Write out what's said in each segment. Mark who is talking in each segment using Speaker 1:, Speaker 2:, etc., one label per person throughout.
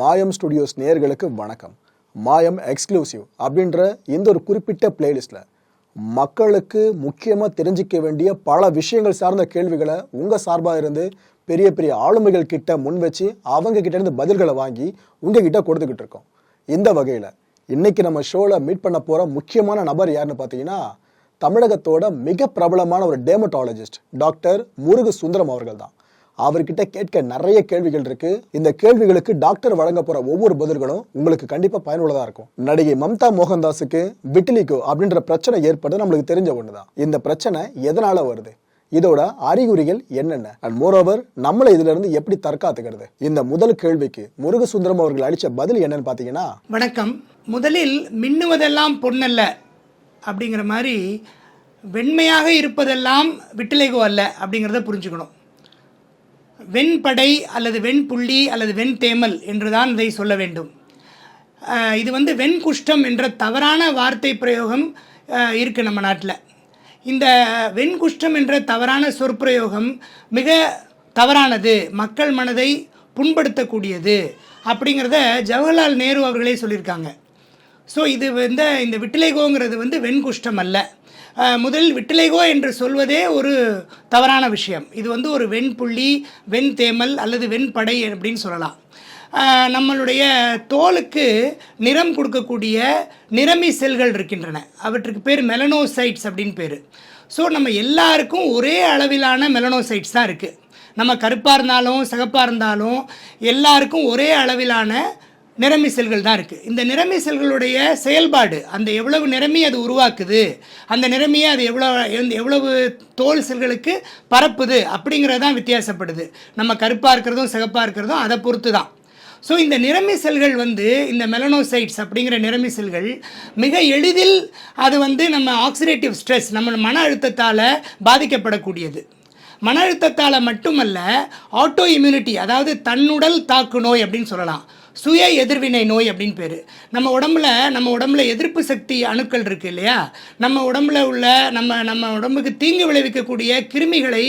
Speaker 1: மாயம் ஸ்டுடியோஸ் நேர்களுக்கு வணக்கம். மாயம் எக்ஸ்க்ளூசிவ் அப்படின்ற இந்த ஒரு குறிப்பிட்ட பிளேலிஸ்ட்டில் மக்களுக்கு முக்கியமாக தெரிஞ்சிக்க வேண்டிய பல விஷயங்கள் சார்ந்த கேள்விகளை உங்கள் சார்பாக இருந்து பெரிய பெரிய ஆளுமைகள் கிட்ட முன் வச்சு அவங்க கிட்ட இருந்து பதில்களை வாங்கி உங்ககிட்ட கொடுத்துக்கிட்டு இருக்கோம். இந்த வகையில் இன்னைக்கு நம்ம ஷோவில் மீட் பண்ண போகிற முக்கியமான நபர் யாருன்னு பார்த்தீங்கன்னா தமிழகத்தோட மிக பிரபலமான ஒரு டேமட்டாலஜிஸ்ட் டாக்டர் முருகு சுந்தரம் அவர்கள் தான். அவர்கிட்ட கேட்க நிறைய கேள்விகள் இருக்கு. இந்த கேள்விகளுக்கு டாக்டர் வழங்க போற ஒவ்வொரு பதில்களும் உங்களுக்கு கண்டிப்பா பயனுள்ளதா இருக்கும். நடிகை மம்தா மோகன்தாஸுக்கு விட்டிலிகோ அப்படின்ற பிரச்சனை ஏற்படுறது நம்மளுக்கு தெரிஞ்ச ஒண்ணுதான். இந்த பிரச்சனை எதனால வருது? இதோட அறிகுறிகள் என்னென்ன? அண்ட் மோரோவர் நம்மளை இதுல இருந்து எப்படி தற்காத்துக்கிறது? இந்த முதல் கேள்விக்கு முருகசுந்தரம் அவர்கள் அளிச்ச பதில் என்னன்னு பாத்தீங்கன்னா
Speaker 2: வணக்கம். முதலில் மின்னுவதெல்லாம் பொண்ணல்ல அப்படிங்கிற மாதிரி வெண்மையாக இருப்பதெல்லாம் விட்டிலைகோ அல்ல அப்படிங்கிறத புரிஞ்சுக்கணும். வெண்படை அல்லது வெண்புள்ளி அல்லது வெண்தேமல் என்றுதான் இதை சொல்ல வேண்டும். இது வந்து வெண்குஷ்டம் என்ற தவறான வார்த்தை பிரயோகம் இருக்குது நம்ம நாட்டில். இந்த வெண்குஷ்டம் என்ற தவறான சொற்பிரயோகம் மிக தவறானது மக்கள் மனதை புண்படுத்தக்கூடியது அப்படிங்கிறத ஜவஹர்லால் நேரு அவர்களே சொல்லியிருக்காங்க. ஸோ இது வந்து இந்த விட்டிலைகோங்கிறது வந்து வெண்குஷ்டம் அல்ல. முதலில் விட்டிலைகோ என்று சொல்வதே ஒரு தவறான விஷயம். இது வந்து ஒரு வெண்புள்ளி வெண்தேமல் அல்லது வெண்படை அப்படின்னு சொல்லலாம். நம்மளுடைய தோலுக்கு நிறம் கொடுக்கக்கூடிய நிறமி செல்கள் இருக்கின்றன. அவற்றுக்கு பேர் மெலனோசைட்ஸ் அப்படின்னு பேர். ஸோ நம்ம எல்லாருக்கும் ஒரே அளவிலான மெலனோசைட்ஸ் தான் இருக்குது நம்ம கருப்பாக இருந்தாலும் சிகப்பாக இருந்தாலும் எல்லாருக்கும் ஒரே அளவிலான நிறமி செல்கள் தான் இருக்குது இந்த நிறமி செல்களுடைய செயல்பாடு அந்த எவ்வளவு நிறமையை அது உருவாக்குது அந்த நிறமையை அது எவ்வளோ எவ்வளவு தோல் செல்களுக்கு பரப்புது அப்படிங்கிறது தான் வித்தியாசப்படுது. நம்ம கருப்பாக இருக்கிறதும் சிகப்பாக இருக்கிறதும் அதை பொறுத்து தான். ஸோ இந்த நிறமி செல்கள் வந்து இந்த மெலனோசைட்ஸ் அப்படிங்கிற நிறமி செல்கள் மிக எளிதில் அது வந்து நம்ம ஆக்சிடேட்டிவ் ஸ்ட்ரெஸ் நம்ம மன அழுத்தத்தால் பாதிக்கப்படக்கூடியது. மன அழுத்தத்தால் மட்டுமல்ல ஆட்டோ இம்யூனிட்டி அதாவது தன்னுடல் தாக்கு நோய் அப்படின்னு சொல்லலாம். சுய எதிர்வினை நோய் அப்படின்னு பேர். நம்ம உடம்புல நம்ம உடம்புல எதிர்ப்பு சக்தி அணுக்கள் இருக்கு இல்லையா? நம்ம உடம்புல உள்ள நம்ம நம்ம உடம்புக்கு தீங்கு விளைவிக்கக்கூடிய கிருமிகளை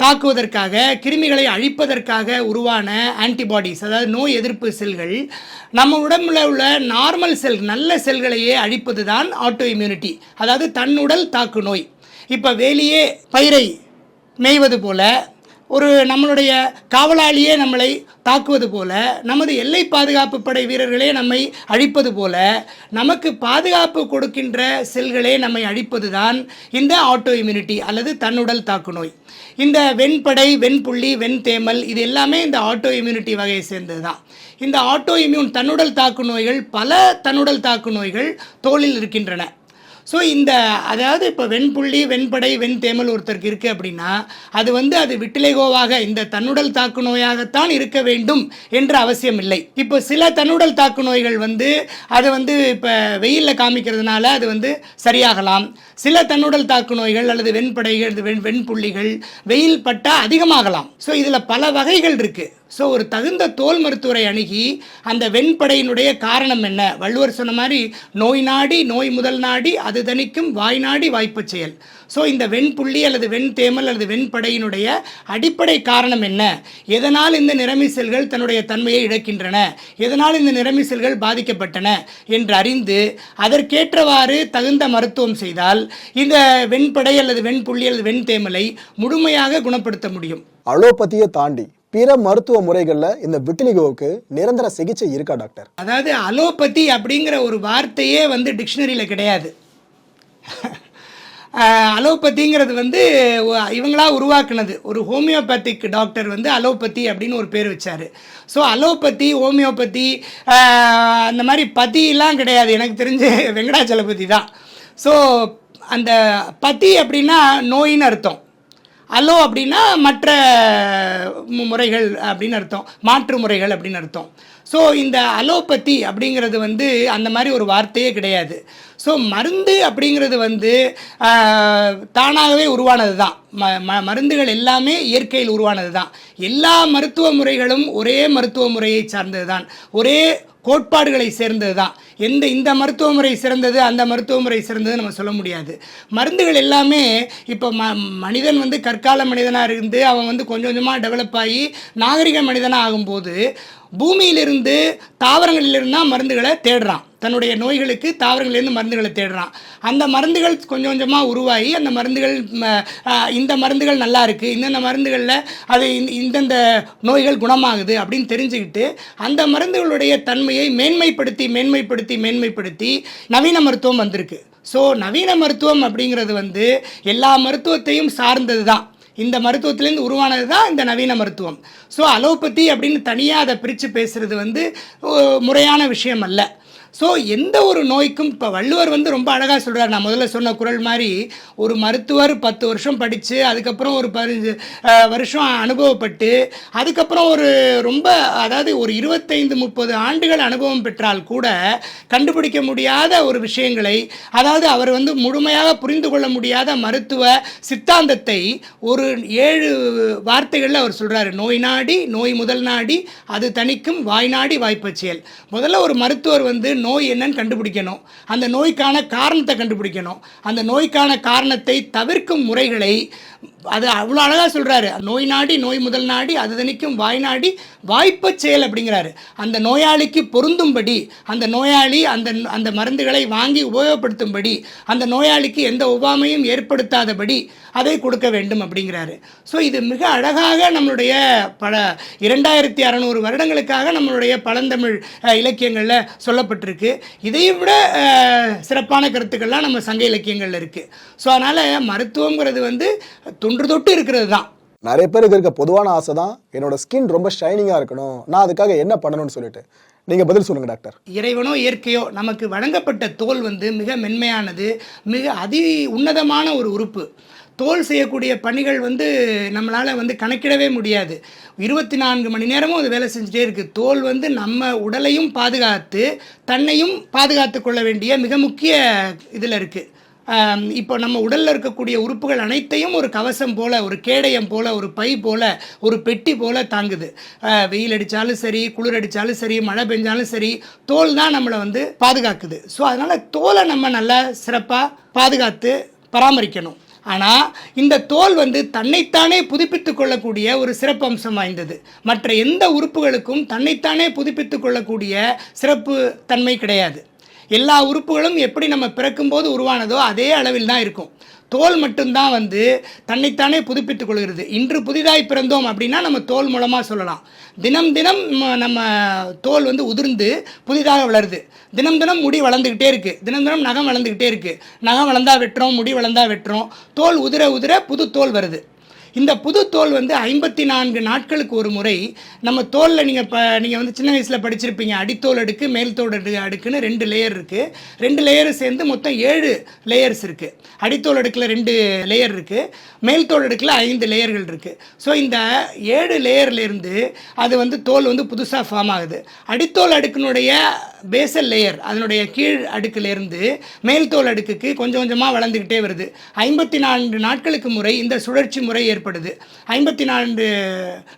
Speaker 2: தாக்குவதற்காக கிருமிகளை அழிப்பதற்காக உருவான ஆன்டிபாடிஸ் அதாவது நோய் எதிர்ப்பு செல்கள் நம்ம உடம்புல உள்ள நார்மல் செல் நல்ல செல்களையே அழிப்பது தான் ஆட்டோ இம்யூனிட்டி அதாவது தன்னுடல் தாக்கு நோய். இப்போ வேலியே பயிரை மேய்வது போல ஒரு நம்மளுடைய காவலாளியே நம்மளை தாக்குவது போல நமது எல்லை பாதுகாப்பு படை வீரர்களே நம்மை அழிப்பது போல நமக்கு பாதுகாப்பு கொடுக்கின்ற செல்களே நம்மை அழிப்பது தான் இந்த ஆட்டோ இம்யூனிட்டி அல்லது தன்னுடல் தாக்கு நோய் இந்த வெண்படை வெண்புள்ளி வெண்தேமல் இது எல்லாமே இந்த ஆட்டோ இம்யூனிட்டி வகையை சேர்ந்தது தான் இந்த ஆட்டோ இம்யூன் தன்னுடல் தாக்கு நோய்கள் பல தன்னுடல் தாக்கு நோய்கள் தோலில் இருக்கின்றன. ஸோ இந்த அதாவது இப்போ வெண்புள்ளி வெண்படை வெண்தேமல் ஒருத்தருக்கு இருக்குது அப்படின்னா அது வந்து அது விட்டிலைகோவாக இந்த தன்னுடல் தாக்கு நோயாகத்தான் இருக்க வேண்டும் என்ற அவசியம் இல்லை. இப்போ சில தன்னுடல் தாக்கு நோய்கள் வந்து அதை வந்து இப்போ வெயிலில் காமிக்கிறதுனால அது வந்து சரியாகலாம். சில தன்னுடல் தாக்கு நோய்கள் அல்லது வெண்படைகள் வெண் வெண்புள்ளிகள் வெயில் பட்டால் அதிகமாகலாம். ஸோ இதில் பல வகைகள் இருக்குது ஸோ ஒரு தகுந்த தோல் மருத்துவரை அணுகி அந்த வெண்படையினுடைய காரணம் என்ன? வள்ளுவர் சொன்ன மாதிரி நோய் நாடி நோய் முதல் நாடி அது தணிக்கும் வாய் நாடி வாய்ப்பு செயல். ஸோ இந்த வெண்புள்ளி அல்லது வெண்தேமல் அல்லது வெண்படையினுடைய அடிப்படை காரணம் என்ன? எதனால் இந்த நிறமி செல்கள் தன்னுடைய தன்மையை இழக்கின்றன? எதனால் இந்த நிறமி செல்கள் பாதிக்கப்பட்டன? என்று அறிந்து அதற்கேற்றவாறு தகுந்த மருத்துவம் செய்தால் இந்த வெண்படை அல்லது வெண்புள்ளி அல்லது வெண்தேமலை முழுமையாக குணப்படுத்த முடியும்.
Speaker 1: அலோபதியை தாண்டி பிற மருத்துவ முறைகள்ல இந்த விட்டிலிகோவுக்கு நிரந்தர சிகிச்சை இருக்கா டாக்டர்?
Speaker 2: அதாவது அலோபதி அப்படிங்கிற ஒரு வார்த்தையே வந்து டிக்ஷனரியில் கிடையாது. அலோபதிங்கிறது வந்து இவங்களா உருவாக்குனது. ஒரு ஹோமியோபதிக் டாக்டர் வந்து அலோபதி அப்படின்னு ஒரு பேர் வச்சார். ஸோ அலோபதி ஹோமியோபதி அந்த மாதிரி பதிலாம் கிடையாது. எனக்கு தெரிஞ்ச வெங்கடாச்சலபதி தான். ஸோ அந்த பதி அப்படின்னா நோயின்னு அர்த்தம். அலோ அப்படின்னா மற்ற முறைகள் அப்படின்னு அர்த்தம். மாற்று முறைகள் அப்படின்னு அர்த்தம். ஸோ இந்த அலோபதி அப்படிங்கிறது வந்து அந்த மாதிரி ஒரு வார்த்தையே கிடையாது. ஸோ மருந்து அப்படிங்கிறது வந்து தானாகவே உருவானது தான் ம ம மருந்துகள் எல்லாமே இயற்கையில் உருவானது தான் எல்லா மருத்துவ முறைகளும் ஒரே மருத்துவ முறையை சார்ந்தது தான் ஒரே கோட்பாடுகளை சேர்ந்தது தான் எந்த இந்த மருத்துவ முறை சிறந்தது அந்த மருத்துவ முறை சிறந்தது நம்ம சொல்ல முடியாது. மருந்துகள் எல்லாமே இப்போ ம மனிதன் வந்து கற்கால மனிதனாக இருந்து அவன் வந்து கொஞ்சம் கொஞ்சமாக டெவலப் ஆகி நாகரிக மனிதனாக ஆகும்போது பூமியிலிருந்து தாவரங்களிலிருந்து தான் மருந்துகளை தேடுறான். தன்னுடைய நோய்களுக்கு தாவரங்களிலிருந்து மருந்துகளை தேடுறான். அந்த மருந்துகள் கொஞ்சம் கொஞ்சமாக உருவாகி அந்த மருந்துகள் இந்த மருந்துகள் நல்லா இருக்குது இந்தந்த மருந்துகளில் அது இந்த- இந்தந்த நோய்கள் குணமாகுது அப்படின்னு தெரிஞ்சுக்கிட்டு அந்த மருந்துகளுடைய தன்மையை மேன்மைப்படுத்தி மேன்மைப்படுத்தி மேன்மைப்படுத்தி நவீன மருத்துவம் வந்திருக்கு. ஸோ நவீன மருத்துவம் அப்படிங்கிறது வந்து எல்லா மருத்துவத்தையும் சார்ந்தது தான். இந்த மருத்துவத்திலேருந்து உருவானது தான் இந்த நவீன மருத்துவம். ஸோ அலோபதி அப்படின்னு தனியாக அதை பிரித்து பேசுகிறது வந்து முறையான விஷயம் அல்ல. ஸோ எந்த ஒரு நோய்க்கும் இப்போ வள்ளுவர் வந்து ரொம்ப அழகாக சொல்கிறார் நான் முதல்ல சொன்ன குரல் மாதிரி ஒரு மருத்துவர் பத்து வருஷம் படித்து அதுக்கப்புறம் ஒரு பதினஞ்சு வருஷம் அனுபவப்பட்டு அதுக்கப்புறம் ஒரு ரொம்ப அதாவது ஒரு இருபத்தைந்து முப்பது ஆண்டுகள் அனுபவம் பெற்றால் கூட கண்டுபிடிக்க முடியாத ஒரு விஷயங்களை அதாவது அவர் வந்து முழுமையாக புரிந்து கொள்ள முடியாத மருத்துவ சித்தாந்தத்தை ஒரு ஏழு வார்த்தைகளில் அவர் சொல்கிறாரு நோய் நாடி நோய் முதல் நாடி அது தணிக்கும் வாய் நாடி வாய்ப்பச் செயல் முதல்ல ஒரு மருத்துவர் வந்து நோய் என்னன்னு கண்டுபிடிக்கணும். அந்த நோய்க்கான காரணத்தை கண்டுபிடிக்கணும். அந்த நோய்க்கான காரணத்தை தவிர்க்கும் முறைகளை அது அவ்வளோ அழகாக சொல்கிறாரு நோய் நாடி நோய் முதல் நாடி அது தணிக்கும் வாய் நாடி வாய்ப்பச் செயல் அப்படிங்கிறாரு. அந்த நோயாளிக்கு பொருந்தும்படி அந்த நோயாளி அந்த அந்த மருந்துகளை வாங்கி உபயோகப்படுத்தும்படி அந்த நோயாளிக்கு எந்த ஒவ்வாமையும் ஏற்படுத்தாதபடி அதை கொடுக்க வேண்டும் அப்படிங்கிறாரு. ஸோ இது மிக அழகாக நம்மளுடைய பல இரண்டாயிரத்தி அறநூறு வருடங்களுக்காக நம்மளுடைய பழந்தமிழ் இலக்கியங்களில் சொல்லப்பட்டிருக்கு. இதையும் விட சிறப்பான கருத்துக்கள்லாம் நம்ம சங்க இலக்கியங்களில் இருக்குது ஸோ அதனால் மருத்துவங்கிறது வந்து தொன்று தொட்டு இருக்கிறது தான்.
Speaker 1: நிறைய பேருக்கு இருக்க பொதுவான ஆசை தான் என்னோட ஸ்கின் ரொம்ப ஷைனிங்காக இருக்கணும். நான் அதுக்காக என்ன பண்ணணும்னு சொல்லிட்டு. நீங்கள் பதில் சொல்லுங்கள் டாக்டர்.
Speaker 2: இறைவனோ இயற்கையோ நமக்கு வழங்கப்பட்ட தோல் வந்து மிக மென்மையானது மிக அதி உன்னதமான ஒரு உறுப்பு. தோல் செய்யக்கூடிய பணிகள் வந்து நம்மளால் வந்து கணக்கிடவே முடியாது. இருபத்தி நான்கு மணி நேரமும் அது வேலை செஞ்சுட்டே இருக்குது தோல் வந்து நம்ம உடலையும் பாதுகாத்து தன்னையும் பாதுகாத்து கொள்ள வேண்டிய மிக முக்கிய இதில் இருக்குது இப்போ நம்ம உடலில் இருக்கக்கூடிய உறுப்புகள் அனைத்தையும் ஒரு கவசம் போல் ஒரு கேடயம் போல் ஒரு பை போல் ஒரு பெட்டி போல் தாங்குது. வெயில் அடித்தாலும் சரி குளிர் அடித்தாலும் சரி மழை பெஞ்சாலும் சரி தோல் தான் நம்மளை வந்து பாதுகாக்குது. ஸோ அதனால் தோலை நம்ம நல்லா சிறப்பாக பாதுகாத்து பராமரிக்கணும். ஆனால் இந்த தோல் வந்து தன்னைத்தானே புதுப்பித்து கொள்ளக்கூடிய ஒரு சிறப்பம்சம் வாய்ந்தது. மற்ற எந்த உறுப்புகளுக்கும் தன்னைத்தானே புதுப்பித்து கொள்ளக்கூடிய சிறப்பு தன்மை கிடையாது. எல்லா உறுப்புகளும் எப்படி நம்ம பிறக்கும்போது உருவானதோ அதே அளவில் தான் இருக்கும். தோல் மட்டும்தான் வந்து தன்னைத்தானே புதுப்பித்துக் கொள்கிறது. இன்று புதிதாய் பிறந்தோம் அப்படின்னா நம்ம தோல் மூலமாக சொல்லலாம். தினம் தினம் நம்ம தோல் வந்து உதிர்ந்து புதிதாக வளருது. தினம் தினம் முடி வளர்ந்துக்கிட்டே இருக்குது தினம் தினம் நகம் வளர்ந்துக்கிட்டே இருக்குது நகம் வளர்ந்தா வெட்டுறோம் முடி வளர்ந்தா வெட்டுறோம். தோல் உதிர உதிர புது தோல் வருது. இந்த புது தோல் வந்து ஐம்பத்தி நான்கு நாட்களுக்கு ஒரு முறை நம்ம தோலில் நீங்கள் இப்போ நீங்கள் வந்து சின்ன வயசில் படிச்சிருப்பீங்க. அடித்தோல் அடுக்கு மேல் தோல் அடுக்கு அடுக்குன்னு ரெண்டு லேயர் இருக்குது ரெண்டு லேயர் சேர்ந்து மொத்தம் ஏழு லேயர்ஸ் இருக்குது அடித்தோல் அடுக்கில் ரெண்டு லேயர் இருக்குது மேல் தோல் அடுக்கில் ஐந்து லேயர்கள் இருக்குது ஸோ இந்த ஏழு லேயர்லேருந்து அது வந்து தோல் வந்து புதுசாக ஃபார்ம் ஆகுது. அடித்தோல் அடுக்கினுடைய பேசல் லேயர் அதனுடைய கீழ் அடுக்கிலிருந்து மேல் தோல் அடுக்குக்கு கொஞ்சம் கொஞ்சமாக வளர்ந்துக்கிட்டே வருது. ஐம்பத்தி நான்கு நாட்களுக்கு முறை இந்த சுழற்சி முறை ஏற்படுது. ஐம்பத்தி நான்கு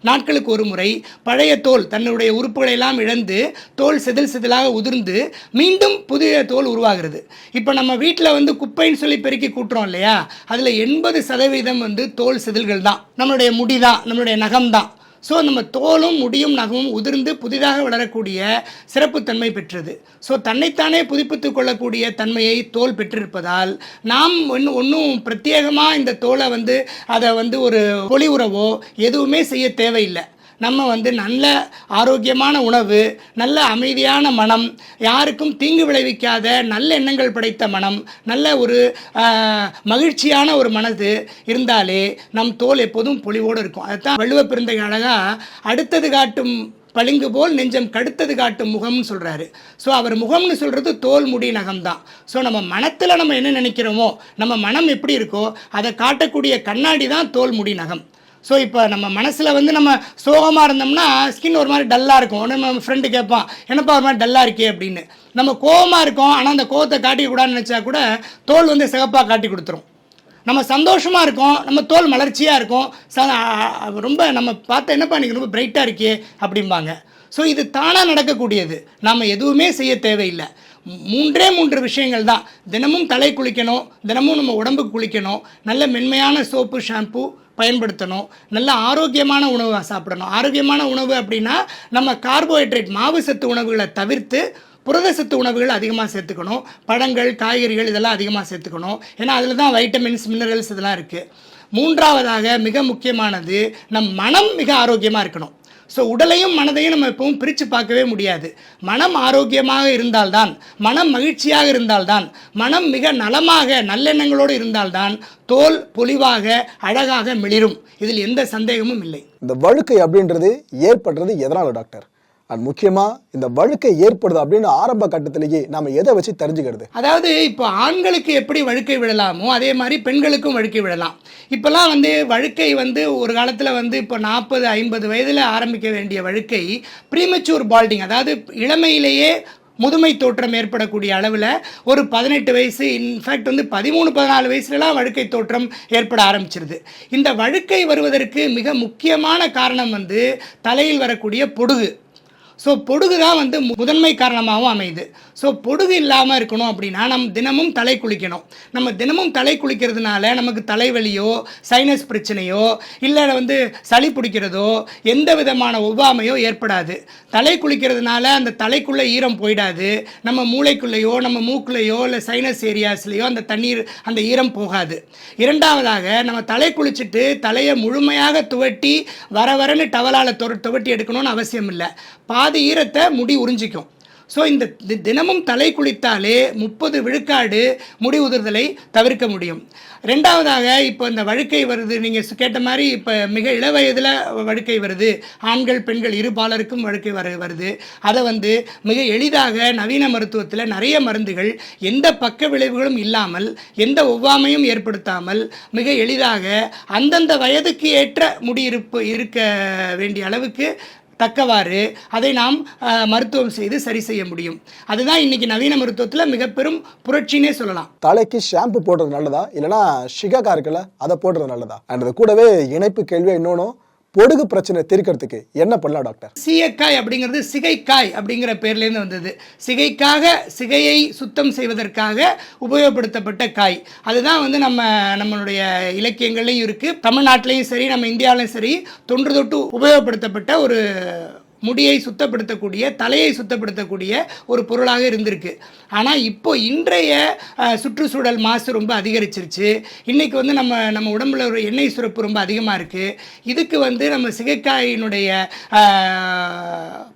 Speaker 2: நாட்களுக்கு ஒரு முறை பழைய தோல் தன்னுடைய உறுப்புகளை எல்லாம் இழந்து தோல் செதில் செதிலாக உதிர்ந்து மீண்டும் புதிய தோல் உருவாகிறது. இப்போ நம்ம வீட்டில் வந்து குப்பைன்னு சொல்லி பெருக்கி கூட்டுறோம் இல்லையா? அதில் எண்பது சதவீதம் வந்து தோல் செதில்கள் தான் நம்மளுடைய முடி தான் நம்மளுடைய நகம் தான் ஸோ நம்ம தோலும் முடியும் நகமும் உதிர்ந்து புதிதாக வளரக்கூடிய சிறப்புத்தன்மை பெற்றது. ஸோ தன்னைத்தானே புதுப்பித்துக் கொள்ளக்கூடிய தன்மையை தோல் பெற்றிருப்பதால் நாம் ஒன்று ஒன்றும் பிரத்யேகமாக இந்த தோலை வந்து அதை வந்து ஒரு பொலிவுறவோ எதுவுமே செய்ய தேவையில்லை. நம்ம வந்து நல்ல ஆரோக்கியமான உணவு நல்ல அமைதியான மனம் யாருக்கும் தீங்கு விளைவிக்காத நல்ல எண்ணங்கள் படைத்த மனம் நல்ல ஒரு மகிழ்ச்சியான ஒரு மனது இருந்தாலே நம் தோல் எப்போதும் பொலிவோடு இருக்கும். அதுதான் வள்ளுவ பிறந்த அழகாக அடுத்தது காட்டும் பளிங்கு போல் நெஞ்சம் கடுத்தது காட்டும் முகம்னு சொல்கிறாரு ஸோ அவர் முகம்னு சொல்கிறது தோல் முடி நகம் தான். ஸோ நம்ம மனத்தில் நம்ம என்ன நினைக்கிறோமோ நம்ம மனம் எப்படி இருக்கோ அதை காட்டக்கூடிய கண்ணாடி தான் தோல் முடி நகம். ஸோ இப்போ நம்ம மனசில் வந்து நம்ம சோகமாக இருந்தோம்னா ஸ்கின் ஒரு மாதிரி டல்லாக இருக்கும். உடனே நம்ம ஃப்ரெண்டு கேட்பான் என்னப்பா ஒரு மாதிரி டல்லாக இருக்கே? அப்படின்னு. நம்ம கோவமாக இருக்கோம் ஆனால் அந்த கோவத்தை காட்டிக்கூடாதுன்னு நினச்சா கூட தோல் வந்து சிகப்பாக காட்டி கொடுத்துரும். நம்ம சந்தோஷமாக இருக்கும் நம்ம தோல் மலர்ச்சியாக இருக்கும். ச ரொம்ப நம்ம பார்த்தா என்னப்பா நீங்கள் ரொம்ப பிரைட்டாக இருக்கே? அப்படிம்பாங்க. ஸோ இது தானாக நடக்கக்கூடியது. நாம் எதுவுமே செய்ய தேவையில்லை. மூன்றே மூன்று விஷயங்கள் தான். தினமும் தலை குளிக்கணும் தினமும் நம்ம உடம்புக்கு குளிக்கணும். நல்ல மென்மையான சோப்பு ஷாம்பு பயன்படுத்தணும். நல்ல ஆரோக்கியமான உணவை சாப்பிடணும். ஆரோக்கியமான உணவு அப்படின்னா நம்ம கார்போஹைட்ரேட் மாவு சத்து உணவுகளை தவிர்த்து புரத சத்து உணவுகள் அதிகமாக சேர்த்துக்கணும். பழங்கள் காய்கறிகள் இதெல்லாம் அதிகமாக சேர்த்துக்கணும். ஏன்னா அதில் தான் வைட்டமின்ஸ் மினரல்ஸ் இதெல்லாம் இருக்குது மூன்றாவதாக மிக முக்கியமானது நம் மனம் மிக ஆரோக்கியமாக இருக்கணும். ஸோ உடலையும் மனதையும் நம்ம எப்பவும் பிரித்து பார்க்கவே முடியாது. மனம் ஆரோக்கியமாக இருந்தால்தான் மனம் மகிழ்ச்சியாக இருந்தால்தான் மனம் மிக நலமாக நல்லெண்ணங்களோடு இருந்தால்தான் தோல் பொலிவாக அழகாக மிளிரும். இதில் எந்த சந்தேகமும் இல்லை.
Speaker 1: இந்த வழுக்கை அப்படின்றது ஏற்படுறது எதனால் டாக்டர்? அண்ட் முக்கியமா இந்த வழுக்கை ஏற்படுது அப்படின்னு ஆரம்ப கட்டத்திலேயே நாம எதை வச்சு தெரிஞ்சுக்கிறது?
Speaker 2: அதாவது இப்போ ஆண்களுக்கு எப்படி வழுக்கை விழலாமோ அதே மாதிரி பெண்களுக்கும் வழுக்கை விழலாம் இப்போல்லாம் வந்து வழுக்கை வந்து ஒரு காலத்தில் வந்து இப்போ நாற்பது ஐம்பது வயதில் ஆரம்பிக்க வேண்டிய வழுக்கை ப்ரீமெச்சூர் பால்டிங் அதாவது இளமையிலேயே முதுமை தோற்றம் ஏற்படக்கூடிய அளவில் ஒரு பதினெட்டு வயசு இன்ஃபேக்ட் வந்து பதிமூணு பதினாலு வயசுலலாம் வழுக்கை தோற்றம் ஏற்பட ஆரம்பிச்சிருது. இந்த வழுக்கை வருவதற்கு மிக முக்கியமான காரணம் வந்து தலையில் வரக்கூடிய பொடுகு. ஸோ பொடுகு தான் வந்து முதன்மை காரணமாகவும் அமையுது. ஸோ பொடுகு இல்லாமல் இருக்கணும் அப்படின்னா நம்ம தினமும் தலை குளிக்கணும். நம்ம தினமும் தலை குளிக்கிறதுனால நமக்கு தலைவலியோ சைனஸ் பிரச்சனையோ இல்லை வந்து சளி பிடிக்கிறதோ எந்த விதமான ஒவ்வாமையோ ஏற்படாது. தலை குளிக்கிறதுனால அந்த தலைக்குள்ளே ஈரம் போயிடாது. நம்ம மூளைக்குள்ளேயோ நம்ம மூக்குள்ளேயோ இல்லை சைனஸ் ஏரியாஸ்லேயோ அந்த தண்ணீர் அந்த ஈரம் போகாது. இரண்டாவதாக நம்ம தலை குளிச்சுட்டு தலையை முழுமையாக துவட்டி வர வரன்னு டவலால் தொ துவட்டி எடுக்கணும்னு அவசியம் இல்லை பாதி ஈரத்தை முடி உறிஞ்சிக்கும். ஸோ இந்த தி- தினமும் தலை குளித்தாலே முப்பது விழுக்காடு முடி உதிர்தலை தவிர்க்க முடியும். ரெண்டாவதாக இப்போ இந்த வழுக்கை வருது நீங்கள் கேட்ட மாதிரி இப்போ மிக இள வயதில் வழுக்கை வருது. ஆண்கள் பெண்கள் இரு பாலருக்கும் வழுக்கை வர வருது. அதை வந்து மிக எளிதாக நவீன மருத்துவத்தில் நிறைய மருந்துகள் எந்த பக்க விளைவுகளும் இல்லாமல் எந்த ஒவ்வாமையும் ஏற்படுத்தாமல் மிக எளிதாக அந்தந்த வயதுக்கு ஏற்ற முடியிருப்பு இருக்க வேண்டிய அளவுக்கு தக்கவாறு அதை நாம் மருத்துவம் செய்து சரி செய்ய முடியும். அதுதான் இன்னைக்கு நவீன மருத்துவத்தில் மிக பெரும் புரட்சினே சொல்லலாம்.
Speaker 1: தலைக்கு ஷாம்பு போடுறது நல்லதா? இல்லைன்னா ஷிகாக்கா இருக்குல்ல அதை போடுறது நல்லதா? அண்ட் கூடவே இணைப்பு கேள்வியா இன்னொன்னும் பொடுகு பிரச்சனை தீர்க்கறதுக்கு என்ன பண்ணலாம் டாக்டர்?
Speaker 2: சீயக்காய் அப்படிங்கிறது சிகைக்காய் அப்படிங்கிற பேர்லேருந்து வந்தது. சிகைக்காக சிகையை சுத்தம் செய்வதற்காக உபயோகப்படுத்தப்பட்ட காய். அதுதான் வந்து நம்ம நம்மளுடைய இலக்கியங்கள்லையும் இருக்குது தமிழ்நாட்டிலையும் சரி நம்ம இந்தியாவிலையும் சரி தொன்று தொட்டு உபயோகப்படுத்தப்பட்ட ஒரு முடியை சுத்தப்படுத்தக்கூடிய தலையை சுத்தப்படுத்தக்கூடிய ஒரு பொருளாக இருந்திருக்கு. ஆனால் இப்போ இன்றைய சுற்றுச்சூழல் மாசு ரொம்ப அதிகரிச்சிருச்சு. இன்றைக்கி வந்து நம்ம நம்ம உடம்புல ஒரு எண்ணெய் சுரப்பு ரொம்ப அதிகமாக இருக்குது இதுக்கு வந்து நம்ம சிகைக்காயினுடைய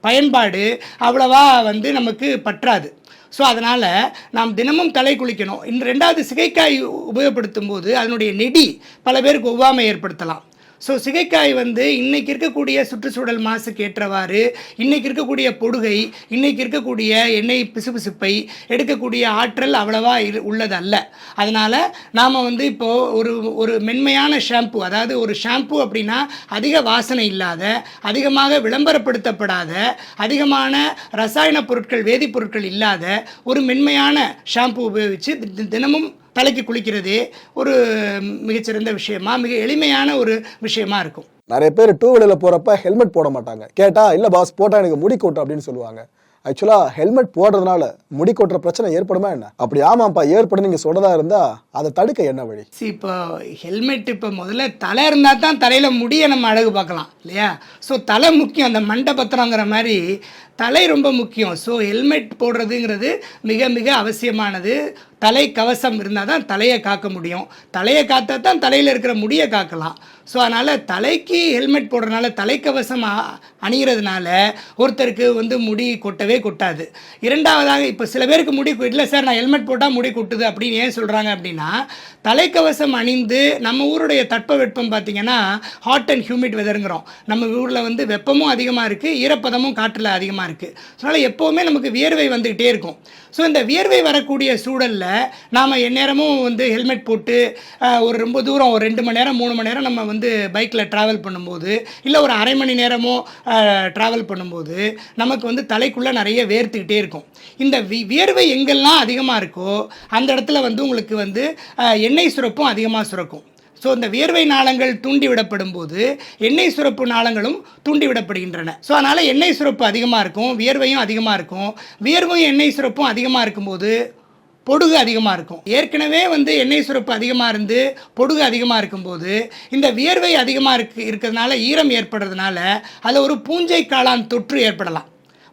Speaker 2: பயன்பாடு அவ்வளவா வந்து நமக்கு பற்றாது. ஸோ அதனால் நாம் தினமும் தலை குளிக்கணும். இன் ரெண்டாவது சிகைக்காய் உபயோகப்படுத்தும் போது அதனுடைய நெடி பல பேருக்கு ஒவ்வாமை ஏற்படுத்தலாம். ஸோ சிகைக்காய் வந்து இன்றைக்கி இருக்கக்கூடிய சுற்றுச்சூழல் மாசுக்கு ஏற்றவாறு இன்றைக்கி இருக்கக்கூடிய பொடுகை இன்றைக்கி இருக்கக்கூடிய எண்ணெய் பிசுபிசுப்பை எடுக்கக்கூடிய ஆற்றல் அவ்வளவா இரு உள்ளது அல்ல அதனால் நாம் வந்து இப்போது ஒரு ஒரு மென்மையான ஷாம்பு அதாவது ஒரு ஷாம்பு அப்படின்னா அதிக வாசனை இல்லாத அதிகமாக விளம்பரப்படுத்தப்படாத அதிகமான ரசாயன பொருட்கள் வேதிப்பொருட்கள் இல்லாத ஒரு மென்மையான ஷாம்பு உபயோகித்து தினமும் தலைக்கு குளிக்கிறதே ஒரு மிகச்சிறந்த விஷயமா மிக எளிமையான ஒரு விஷயமா இருக்கும்.
Speaker 1: நிறைய பேர் டூ வீலரில் போகிறப்ப ஹெல்மெட் போட மாட்டாங்க. கேட்டா இல்லை பாஸ் போட்டால் எனக்கு முடி கொட்டும் அப்படின்னு சொல்லுவாங்க. ஆக்சுவலாக ஹெல்மெட் போடுறதுனால முடி கொட்டுற பிரச்சனை ஏற்படுமா என்ன? அப்படி ஆமாப்பா ஏற்படும் நீங்கள் சொல்றதா இருந்தா அதை தடுக்க என்ன வழி?
Speaker 2: சி இப்போ ஹெல்மெட் இப்போ முதல்ல தலை இருந்தால் தான் தலையில் முடியை நம்ம அழகு பார்க்கலாம் இல்லையா? ஸோ தலை முக்கியம் அந்த மண்டை பத்திரங்கிற மாதிரி தலை ரொம்ப முக்கியம். ஸோ ஹெல்மெட் போடுறதுங்கிறது மிக மிக அவசியமானது. தலை கவசம் இருந்தால் தான் தலையை காக்க முடியும். தலையை காத்தா தான் தலையில் இருக்கிற முடியை காக்கலாம். ஸோ அதனால் தலைக்கு ஹெல்மெட் போடுறதுனால தலைக்கவசம் அணிகிறதுனால ஒருத்தருக்கு வந்து முடி கொட்டவே கொட்டாது. இரண்டாவதாக இப்போ சில பேருக்கு முடி இல்லை சார் நான் ஹெல்மெட் போட்டால் முடி கொட்டுது அப்படின்னு ஏன் சொல்கிறாங்க அப்படின்னா தலைக்கவசம் அணிந்து நம்ம ஊருடைய தட்பவெப்பம் பார்த்திங்கன்னா ஹாட் அண்ட் ஹியூமிட் வெதருங்கிறோம் நம்ம ஊரில் வந்து வெப்பமும் அதிகமாக இருக்குது ஈரப்பதமும் காற்றில் அதிகமாக இருக்குது ஸோ அதனால் எப்போவுமே நமக்கு வியர்வை வந்துக்கிட்டே இருக்கும். ஸோ இந்த வியர்வை வரக்கூடிய சூழலில் நாம் எந்நேரமும் வந்து ஹெல்மெட் போட்டு ஒரு ரொம்ப தூரம் ஒரு ரெண்டு மணி நேரம் மூணு மணி நேரம் நம்ம வந்து பைக்கில் ட்ராவல் பண்ணும்போது இல்லை ஒரு அரை மணி நேரமோ ட்ராவல் பண்ணும்போது நமக்கு வந்து தலைக்குள்ளே நிறைய வேர்த்துக்கிட்டே இருக்கும். இந்த வி வியர்வை எங்கெல்லாம் அதிகமாக இருக்கோ அந்த இடத்துல வந்து உங்களுக்கு வந்து எண்ணெய் சுரப்பும் அதிகமாக சுரக்கும். ஸோ இந்த வியர்வை நாளங்கள் தூண்டிவிடப்படும் போது எண்ணெய் சுரப்பு நாளங்களும் தூண்டிவிடப்படுகின்றன ஸோ அதனால் எண்ணெய் சுரப்பு அதிகமாக இருக்கும் வியர்வையும் அதிகமாக இருக்கும். வியர்வையும் எண்ணெய் சுரப்பும் அதிகமாக இருக்கும்போது பொடுகு அதிகமாக இருக்கும். ஏற்கனவே வந்து எண்ணெய் சுரப்பு அதிகமாக இருந்து பொடுகு அதிகமாக இருக்கும்போது இந்த வியர்வை அதிகமாக இருக்கு இருக்கிறதுனால ஈரம் ஏற்படுறதுனால அதில் ஒரு பூஞ்சை காளான் தொற்று ஏற்படலாம்.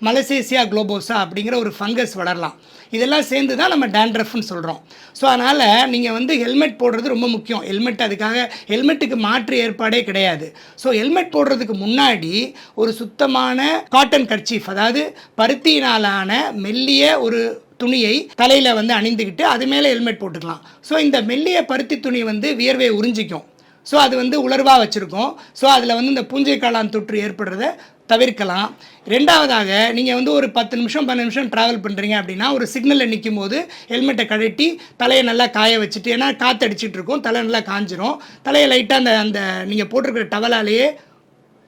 Speaker 2: மலசேசியா குளோபோசா அப்படிங்கிற ஒரு ஃபங்கஸ் வளரலாம். இதெல்லாம் சேர்ந்து தான் நம்ம டேண்ட்ரஃப்னு சொல்கிறோம் ஸோ அதனால் நீங்கள் வந்து ஹெல்மெட் போடுறது ரொம்ப முக்கியம். ஹெல்மெட் அதுக்காக ஹெல்மெட்டுக்கு மாற்று ஏற்பாடே கிடையாது. ஸோ ஹெல்மெட் போடுறதுக்கு முன்னாடி ஒரு சுத்தமான காட்டன் கர்ச்சீஃப் அதாவது பருத்தியினாலான மெல்லிய ஒரு துணியை தலையில் வந்து அணிந்துக்கிட்டு அது மேலே ஹெல்மெட் போட்டுக்கலாம். ஸோ இந்த மெல்லிய பருத்தி துணி வந்து வியர்வையை உறிஞ்சிக்கும். ஸோ அது வந்து உலர்வாக வச்சுருக்கோம். ஸோ அதில் வந்து இந்த பூஞ்சை காளான் தொற்று ஏற்படுறத தவிர்க்கலாம். ரெண்டாவதாக நீங்கள் வந்து ஒரு பத்து நிமிஷம் பன்னெண்டு நிமிஷம் ட்ராவல் பண்ணுறீங்க அப்படின்னா ஒரு சிக்னலில் நிற்கும் போது ஹெல்மெட்டை கழட்டி தலையை நல்லா காய வச்சுட்டு ஏன்னா காற்று இருக்கும் தலை நல்லா காஞ்சிரும். தலையை லைட்டாக அந்த அந்த நீங்கள் போட்டிருக்கிற டவலாலேயே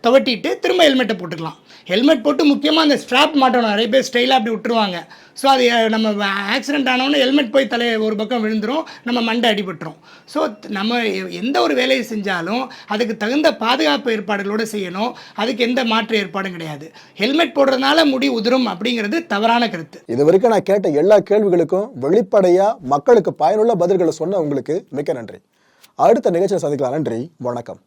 Speaker 2: துவட்டிட்டு திரும்ப ஹெல்மெட்டை போட்டுக்கலாம். ஹெல்மெட் போட்டு முக்கியமாக அந்த ஸ்ட்ராப் மாட்டணும். நிறைய பேர் ஸ்டைலாக அப்படி விட்டுருவாங்க. ஸோ அது நம்ம ஆக்சிடென்ட் ஆனோடனே ஹெல்மெட் போய் தலையை ஒரு பக்கம் விழுந்துடும் நம்ம மண்டை அடிபட்டுரும். ஸோ நம்ம எ- எந்த ஒரு வேலையை செஞ்சாலும் அதுக்கு தகுந்த பாதுகாப்பு ஏற்பாடுகளோடு செய்யணும். அதுக்கு எந்த மாற்று ஏற்பாடும் கிடையாது. ஹெல்மெட் போடுறதுனால முடி உதிரும் அப்படிங்கிறது தவறான கருத்து.
Speaker 1: இது வரைக்கும் நான் கேட்ட எல்லா கேள்விகளுக்கும் வெளிப்படையாக மக்களுக்கு பயனுள்ள பதில்களை சொன்ன உங்களுக்கு மிக்க நன்றி. அடுத்த நிகழ்ச்சியை சந்திக்கலாம். நன்றி. வணக்கம்.